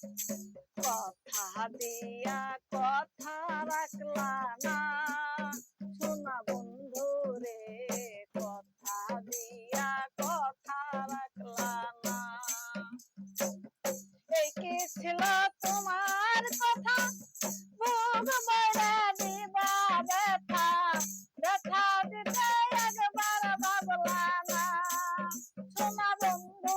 কথা দিয়া কথা রাখলা না। শোনা বন্ধু রে, কথা দিয়া কথা রাখলা না। এই কি ছিল তোমার কথা? ভোগ বড়া দিবা ব্যথা। ব্যথা দিতে একবার ভাবলা না। শোনা বন্ধু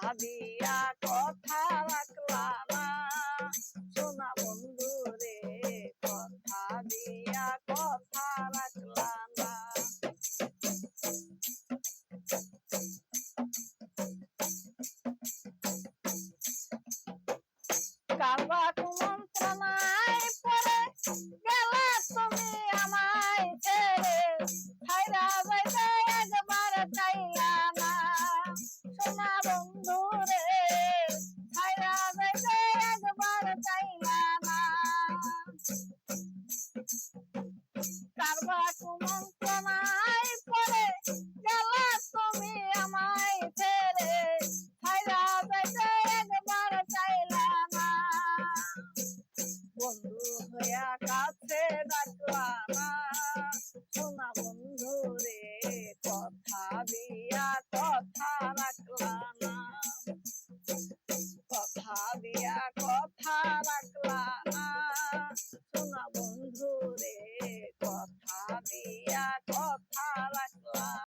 কারবা কুমন্ত্রণায় বন্ধু হইয়া কাছে ডাকলা না শোনা বন্ধু রে, কথা দিয়া কথা রাখলা না কথা দিয়া কথা রাখলা